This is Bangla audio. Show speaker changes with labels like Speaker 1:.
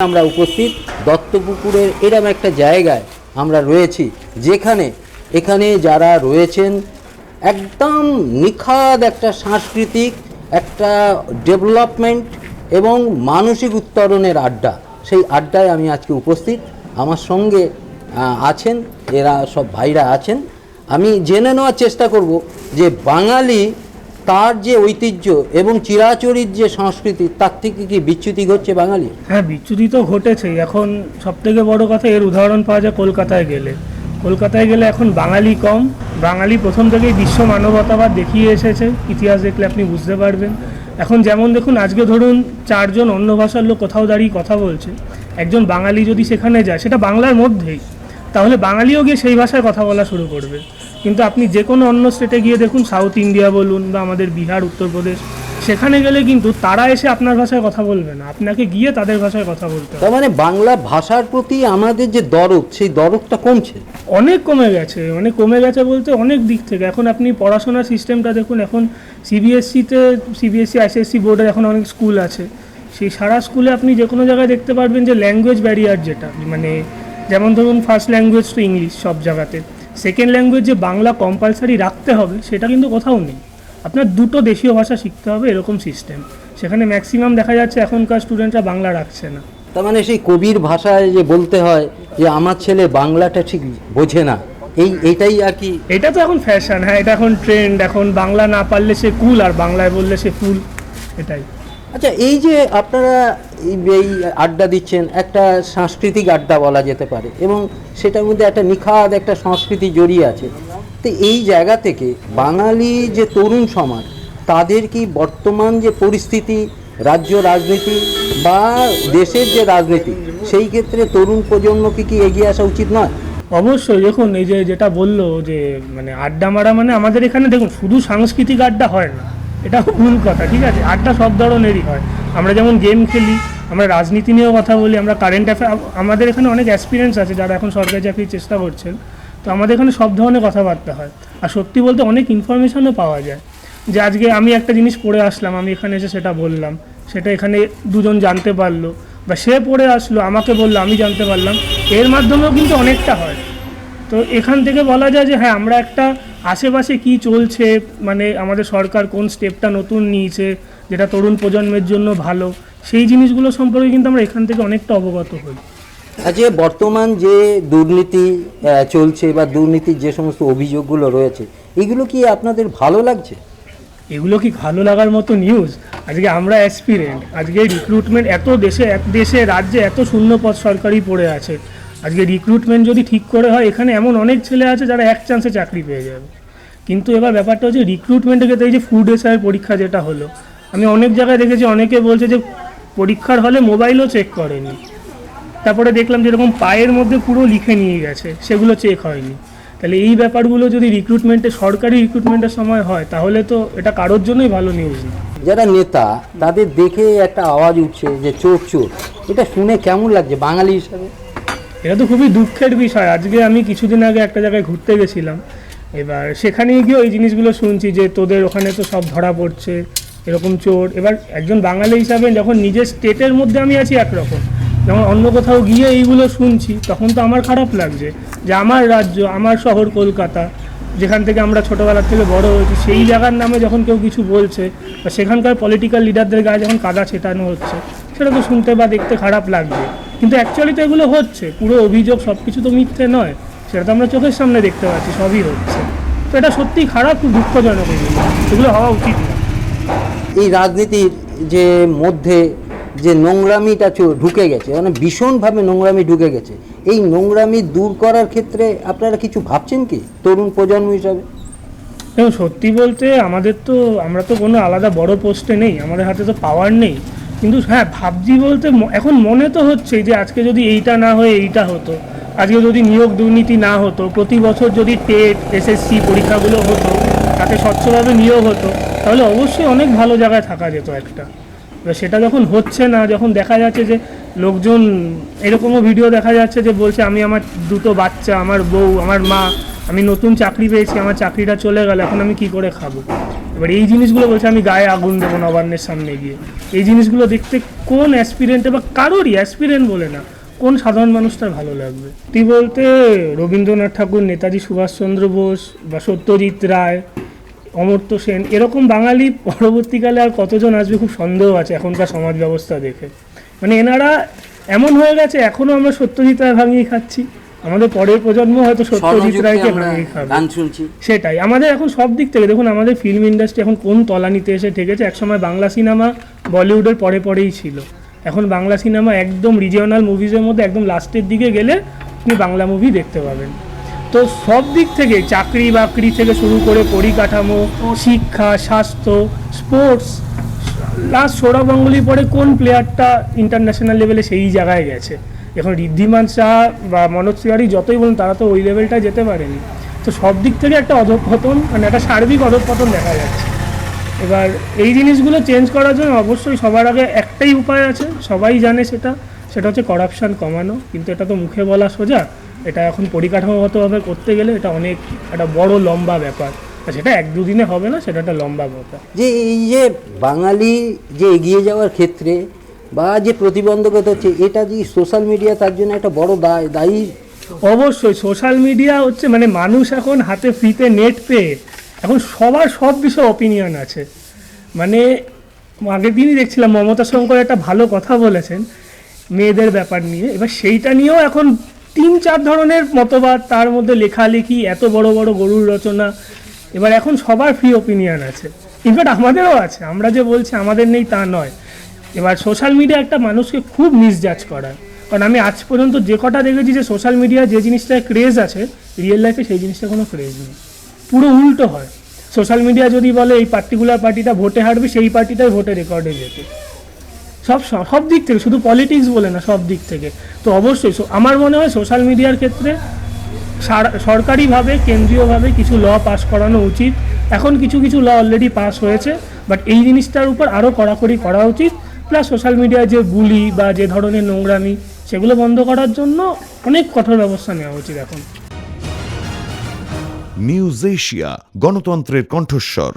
Speaker 1: আমরা উপস্থিত দত্তপুকুরের এরম একটা জায়গায় আমরা রয়েছি, যেখানে, এখানে যারা রয়েছেন, একদম নিখাদ একটা সাংস্কৃতিক একটা ডেভেলপমেন্ট এবং মানসিক উত্তরণের আড্ডা। সেই আড্ডায় আমি আজকে উপস্থিত। আমার সঙ্গে আছেন, এরা সব ভাইরা আছেন। আমি জেনে নেওয়ার চেষ্টা করব যে বাঙালি তার যে ঐতিহ্য এবং চিরাচরিত যে সংস্কৃতি, তার থেকে কি বিচ্যুতি ঘটছে বাঙালি
Speaker 2: হ্যাঁ বিচ্যুতি তো ঘটেছেই। এখন সব থেকে বড় কথা, এর উদাহরণ পাওয়া যায় কলকাতায় গেলে। কলকাতায় গেলে এখন বাঙালি কম। বাঙালি প্রথম থেকেই বিশ্ব মানবতাবাদ দেখিয়ে এসেছে। ইতিহাস দেখলে আপনি বুঝতে পারবেন। এখন যেমন দেখুন, আজকে ধরুন চারজন অন্য ভাষার লোক কোথাও দাঁড়িয়ে কথা বলছে। একজন বাঙালি যদি সেখানে যায়, সেটা বাংলার মধ্যেই। তাহলে বাঙালিও গিয়ে সেই ভাষায় কথা বলা শুরু করবে। কিন্তু আপনি যে কোনো অন্য স্টেটে গিয়ে দেখুন সাউথ ইন্ডিয়া বলুন বা আমাদের বিহার উত্তরপ্রদেশ সেখানে গেলে কিন্তু তারা এসে আপনার ভাষায় কথা বলবে না। আপনাকে গিয়ে তাদের ভাষায় কথা বলতে হবে।
Speaker 1: তার মানে বাংলা ভাষার প্রতি আমাদের যে দরদ সেই দরদটা কমছে?
Speaker 2: অনেক কমে গেছে অনেক কমে গেছে বলতে অনেক দিক থেকে। এখন আপনি পড়াশোনার সিস্টেমটা দেখুন এখন সিবিএসসিতে সিবিএসসি আইসিএসসি বোর্ডের এখন অনেক স্কুল আছে। সেই সারা স্কুলে আপনি যে কোনো জায়গায় দেখতে পারবেন যে ল্যাঙ্গুয়েজ ব্যারিয়ার যেটা মানে যেমন ধরুন ফার্স্ট ল্যাঙ্গুয়েজ তো ইংলিশ সব জায়গাতে। সেকেন্ড ল্যাঙ্গুয়েজ যে বাংলা কম্পালসারি রাখতে হবে সেটা কিন্তু কোথাও নেই। আপনার দুটো দেশীয় ভাষা শিখতে হবে এরকম সিস্টেম সেখানে ম্যাক্সিমাম দেখা যাচ্ছে এখনকার স্টুডেন্টরা বাংলা রাখছে না।
Speaker 1: তার মানে সেই কবির ভাষায় যে বলতে হয় যে আমার ছেলে বাংলাটা ঠিক বোঝে না। এই এটাই আর কি
Speaker 2: এটা তো এখন ফ্যাশন হ্যাঁ এটা এখন ট্রেন্ড এখন বাংলা না পারলে সে কুল আর বাংলায় বললে সে ফুল এটাই।
Speaker 1: আচ্ছা এই যে আপনারা এই- আড্ডা দিচ্ছেন, একটা সাংস্কৃতিক আড্ডা বলা যেতে পারে এবং সেটার মধ্যে একটা নিখাদ, একটা সংস্কৃতি জড়িয়ে আছে। তো এই জায়গা থেকে বাঙালি যে তরুণ সমাজ, তাদের কি বর্তমান যে পরিস্থিতি, রাজ্য রাজনীতি বা দেশের যে রাজনীতি, সেই ক্ষেত্রে তরুণ প্রজন্মকে কি এগিয়ে আসা উচিত নয়?
Speaker 2: অবশ্যই, দেখুন, এই যে যেটা বলল যে মানে আড্ডা মারা মানে আমাদের এখানে দেখুন, শুধু সাংস্কৃতিক আড্ডা হয় না। এটা ভুল কথা, ঠিক আছে? আড্ডা সব ধরনেরই হয়। আমরা যেমন গেম খেলি, আমরা রাজনীতি নিয়েও কথা বলি, আমরা কারেন্ট অ্যাফেয়ার আমাদের এখানে অনেক এক্সপিরিয়েন্স আছে যারা এখন সরকারি চাকরির চেষ্টা করছেন। তো আমাদের এখানে সব ধরনের কথাবার্তা হয়। আর সত্যি বলতে অনেক ইনফরমেশনও পাওয়া যায়। যে আজকে আমি একটা জিনিস পড়ে আসলাম, আমি এখানে এসে সেটা বললাম, সেটা এখানে দুজন জানতে পারল, বা সে পড়ে আসলো, আমাকে বলল, আমি জানতে পারলাম। এর মাধ্যমেও কিন্তু অনেকটা হয়। তো এখান থেকে বলা যায় যে হ্যাঁ আমরা একটা আশেপাশে কি চলছে মানে আমাদের সরকার কোন স্টেপটা নতুন নিয়েছে যেটা তরুণ প্রজন্মের জন্য ভালো সেই জিনিসগুলো সম্পর্কে কিন্তু আমরা এখান থেকে অনেকটা অবগত হই।
Speaker 1: আজকে বর্তমান যে দুর্নীতি চলছে বা দুর্নীতির যে সমস্ত অভিযোগগুলো রয়েছে এগুলো কি আপনাদের ভালো লাগছে?
Speaker 2: এগুলো কি ভালো লাগার মতো নিউজ আজকে আমরা অ্যাসপিরেন্ট আজকে রিক্রুটমেন্ট এত দেশে এক দেশে রাজ্যে এত শূন্য পদ সরকারি পড়ে আছে। আজকে রিক্রুটমেন্ট যদি ঠিক করে হয়, এখানে এমন অনেক ছেলে আছে যারা এক চান্সে চাকরি পেয়ে যাবে। কিন্তু এবার ব্যাপারটা হচ্ছে রিক্রুটমেন্টের ক্ষেত্রে এই যে ফুড এসআই পরীক্ষা যেটা হলো, আমি অনেক জায়গায় দেখেছি, অনেকে বলছে যে পরীক্ষার হলে মোবাইলও চেক করেনি। তারপরে দেখলাম যেরকম পায়ের মধ্যে পুরো লিখে নিয়ে গেছে, সেগুলো চেক হয়নি। তাহলে এই ব্যাপারগুলো যদি রিক্রুটমেন্টে সরকারি রিক্রুটমেন্টের সময় হয়, তাহলে তো এটা কারোর জন্যই ভালো নিউজ না।
Speaker 1: যারা নেতা, তাদের দেখে একটা আওয়াজ উঠছে যে চোর চোর। এটা শুনে কেমন লাগছে বাঙালি হিসাবে?
Speaker 2: এটা তো খুবই দুঃখের বিষয়। আজকে আমি কিছুদিন আগে একটা জায়গায় ঘুরতে গেছিলাম। এবার সেখানে গিয়ে ওই জিনিসগুলো শুনছি যে তোদের ওখানে তো সব ধরা পড়ছে, এরকম চোর। এবার একজন বাঙালি হিসাবে যখন নিজের স্টেটের মধ্যে আমি আছি একরকম, যখন অন্য কোথাও গিয়ে এইগুলো শুনছি, তখন তো আমার খারাপ লাগছে যে আমার রাজ্য, আমার শহর কলকাতা, যেখান থেকে আমরা ছোটোবেলার থেকে বড় হয়েছি, সেই জায়গার নামে যখন কেউ কিছু বলছে, বা সেখানকার পলিটিক্যাল লিডারদের গায়ে যখন কাদা ছেটানো হচ্ছে, সেটা তো শুনতে বা দেখতে খারাপ লাগবে কিন্তু অ্যাকচুয়ালি তো এগুলো হচ্ছে। পুরো অভিযোগ সব কিছু তো মিথ্যে নয়। সেটা তো আমরা চোখের সামনে দেখতে পাচ্ছি সবই হচ্ছে। তো এটা সত্যিই খারাপ খুব দুঃখজনক এগুলো এগুলো হওয়া উচিত না।
Speaker 1: এই রাজনীতির যে মধ্যে যে নোংরামিটা চো- ঢুকে গেছে মানে ভীষণভাবে নোংরামি ঢুকে গেছে এই নোংরামি দূর করার ক্ষেত্রে আপনারা কিছু ভাবছেন কি তরুণ প্রজন্ম হিসাবে?
Speaker 2: সত্যি বলতে আমাদের তো আমরা তো কোনো আলাদা বড় পোস্টে নেই। আমাদের হাতে তো পাওয়ার নেই। কিন্তু হ্যাঁ ভাবছি বলতে এখন মনে তো হচ্ছে যে আজকে যদি এইটা না হয়ে এইটা হতো, আজকে যদি নিয়োগ দুর্নীতি না হতো, প্রতি বছর যদি টেট, এসএসসি পরীক্ষাগুলো হতো, তাতে স্বচ্ছভাবে নিয়োগ হতো, তাহলে অবশ্যই অনেক ভালো জায়গায় থাকা যেত একটা। এবার সেটা যখন হচ্ছে না, যখন দেখা যাচ্ছে যে লোকজন, এরকমও ভিডিও দেখা যাচ্ছে যে বলছে, আমি আমার দুটো বাচ্চা, আমার বউ, আমার মা, আমি নতুন চাকরি পেয়েছি, আমার চাকরিটা চলে গেল, এখন আমি কি করে খাব? এবার এই জিনিসগুলো বলছে, আমি গায়ে আগুন দেবো নবান্নের সামনে গিয়ে। এই জিনিসগুলো দেখতে কোন অ্যাসপিরেন্টে বা কারোরই অ্যাসপিরেন্ট বলে না, কোন সাধারণ মানুষটার ভালো লাগবে? তুই বলতে, রবীন্দ্রনাথ ঠাকুর, নেতাজি সুভাষচন্দ্র বোস, বা সত্যজিৎ রায়, অমর্ত্য সেন, এরকম বাঙালি পরবর্তীকালে আর কতজন আসবে খুব সন্দেহ আছে এখনকার সমাজ ব্যবস্থা দেখে। মানে এনারা এমন হয়ে গেছে এখনও আমরা সত্যজিৎ রায় ভাঙিয়ে খাচ্ছি। আমাদের পরের প্রজন্ম হয়তো সত্যজিৎ রায়কে ভাঙিয়ে খাবে। সেটাই। আমাদের এখন সব দিক থেকে দেখুন আমাদের ফিল্ম ইন্ডাস্ট্রি এখন কোন তলানিতে এসে ঠেকেছে? একসময় বাংলা সিনেমা বলিউডের পরে পরেই ছিল। এখন বাংলা সিনেমা একদম রিজিওনাল মুভিজের মধ্যে একদম লাস্টের দিকে গেলে আপনি বাংলা মুভি দেখতে পাবেন। তো সব দিক থেকে চাকরি বাকরি থেকে শুরু করে পরিকাঠামো শিক্ষা স্বাস্থ্য স্পোর্টস লাস্ট সৌরভ গাঙ্গুলি পরে কোন প্লেয়ারটা ইন্টারন্যাশনাল লেভেলে সেই জায়গায় গেছে? এখন ঋদ্ধিমান শাহ বা মনোজ তিওয়ারি যতই বলুন, তারা তো ওই লেভেলটা যেতে পারেনি। তো সব দিক থেকে একটা অধঃপতন মানে একটা সার্বিক অধঃপতন দেখা যাচ্ছে। এবার এই জিনিসগুলো চেঞ্জ করার জন্য অবশ্যই সবার আগে একটাই উপায় আছে, সবাই জানে সেটা সেটা হচ্ছে করাপশন কমানো। কিন্তু এটা তো মুখে বলা সোজা, এটা এখন পরিকাঠামোগতভাবে করতে গেলে এটা অনেক একটা বড় লম্বা ব্যাপার। সেটা এক দুদিনে হবে না, সেটা একটা লম্বা ব্যাপার।
Speaker 1: যে এই যে বাঙালি যে এগিয়ে যাওয়ার ক্ষেত্রে বা যে প্রতিবন্ধকতা হচ্ছে, এটা যে সোশ্যাল মিডিয়া তার জন্য একটা বড় দায়, দায়ী?
Speaker 2: অবশ্যই সোশ্যাল মিডিয়া হচ্ছে মানে মানুষ এখন হাতে ফ্রিতে নেট পেয়ে, এখন সবার সব বিষয়ে অপিনিয়ন আছে। মানে আগের দিনই দেখছিলাম মমতা শঙ্কর একটা ভালো কথা বলেছেন, মেয়েদের ব্যাপার নিয়ে। এবার সেইটা নিয়েও এখন তিন চার ধরনের মতবাদ, তার মধ্যে লেখালেখি, এত বড় বড় গরুর রচনা। এবার এখন সবার ফ্রি ওপিনিয়ন আছে। ইনফ্যাক্ট আমাদেরও আছে, আমরা যে বলছি, আমাদের নেই তা নয়। এবার সোশ্যাল মিডিয়া একটা মানুষকে খুব মিসজাজ করায় কারণ আমি আজ পর্যন্ত যে কটা দেখেছি যে সোশ্যাল মিডিয়া যে জিনিসটা ক্রেজ আছে রিয়েল লাইফে সেই জিনিসটা কোনো ক্রেজ নেই। পুরো উল্টো হয়। সোশ্যাল মিডিয়া যদি বলে এই পার্টিকুলার পার্টিটা ভোটে হারবে, সেই পার্টিটাই ভোটে রেকর্ডে যেতে। সব সব দিক থেকে, শুধু পলিটিক্স বলে না, সব দিক থেকে। তো অবশ্যই আমার মনে হয় সোশ্যাল মিডিয়ার ক্ষেত্রে সার- সরকারিভাবে, কেন্দ্রীয়ভাবে কিছু ল পাস করানো উচিত। এখন কিছু কিছু ল অলরেডি পাস হয়েছে বাট এই জিনিসটার উপর আরও কড়াকড়ি করা উচিত। প্লাস সোশ্যাল মিডিয়ায় যে গুলি বা যে ধরনের নোংরামি, সেগুলো বন্ধ করার জন্য অনেক কঠোর ব্যবস্থা নেওয়া উচিত এখন।
Speaker 3: নিউজ এশিয়া গণতন্ত্রের কণ্ঠস্বর।